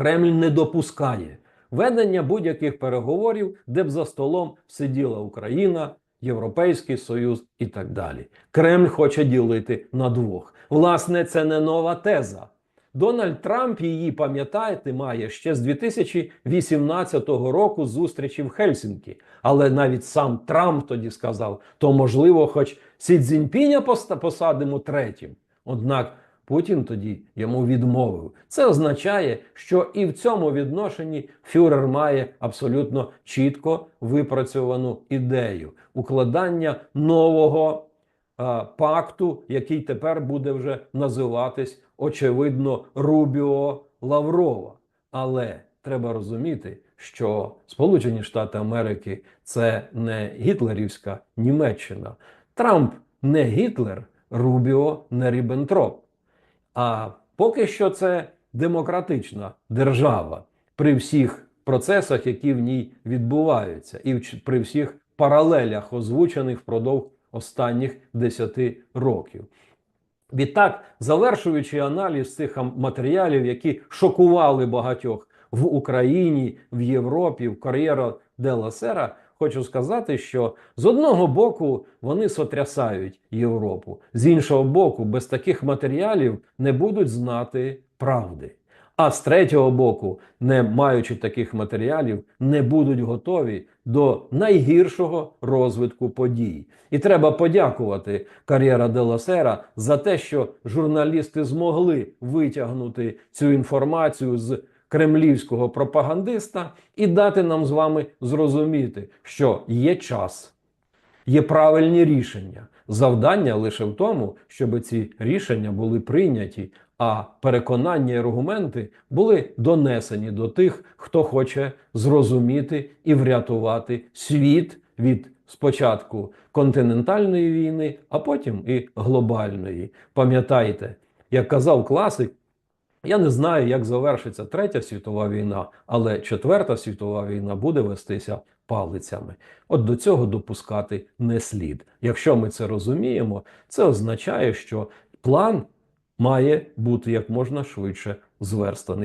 Кремль не допускає ведення будь-яких переговорів, де б за столом сиділа Україна, Європейський Союз і так далі. Кремль хоче ділити на двох. Власне, це не нова теза. Дональд Трамп її, пам'ятаєте, має ще з 2018 року зустрічі в Хельсінкі. Але навіть сам Трамп тоді сказав: то можливо, хоч Сі Цзіньпіня посадимо третім. Однак Путін тоді йому відмовив. Це означає, що і в цьому відношенні фюрер має абсолютно чітко випрацьовану ідею укладання нового а, пакту, який тепер буде вже називатись очевидно Рубіо Лаврова. Але треба розуміти, що Сполучені Штати Америки це не гітлерівська Німеччина. Трамп не Гітлер, Рубіо не Ріббентроп. А поки що це демократична держава при всіх процесах, які в ній відбуваються, і при всіх паралелях, озвучених впродовж останніх 10 років. Відтак, завершуючи аналіз цих матеріалів, які шокували багатьох в Україні, в Європі, в кар'єра Дела Сера, хочу сказати, що з одного боку вони сотрясають Європу, з іншого боку, без таких матеріалів не будуть знати правди. А з третього боку, не маючи таких матеріалів, не будуть готові до найгіршого розвитку подій. І треба подякувати кар'єра Деласера за те, що журналісти змогли витягнути цю інформацію з кремлівського пропагандиста і дати нам з вами зрозуміти, що є час, є правильні рішення. Завдання лише в тому, щоб ці рішення були прийняті, а переконання і аргументи були донесені до тих, хто хоче зрозуміти і врятувати світ від спочатку континентальної війни, а потім і глобальної. Пам'ятайте, як казав класик, я не знаю, як завершиться Третя світова війна, але Четверта світова війна буде вестися палицями. От до цього допускати не слід. Якщо ми це розуміємо, це означає, що план має бути як можна швидше зверстаний.